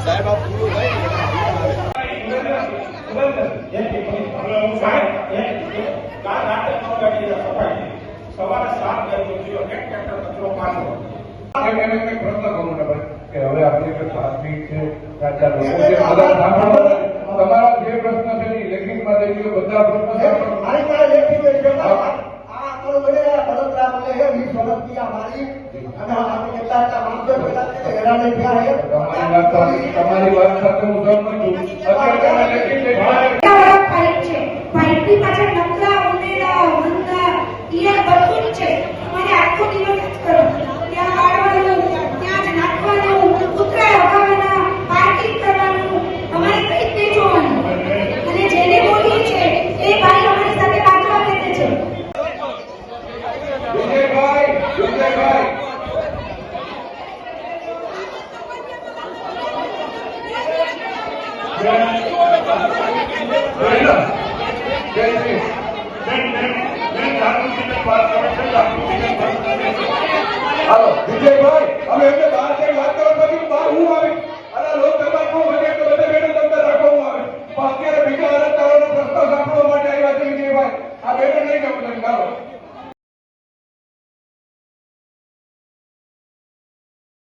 સાહેબ આ પૂરું સવારે સાત પ્રશ્ન કરું કે હવે આપણી પ્રાથમિક છે તમારા જે પ્રશ્ન છે એ લેખિતમાં દઈ દો બધા પ્રશ્નો સાંભળો. મારી હાલો, વિજયભાઈ અને લોકસભા નું પણ અત્યારે બીજા અરજદારોનો પ્રસ્તાવ માટે આવ્યા આ બેઠો નહીં ગમતું હાલો.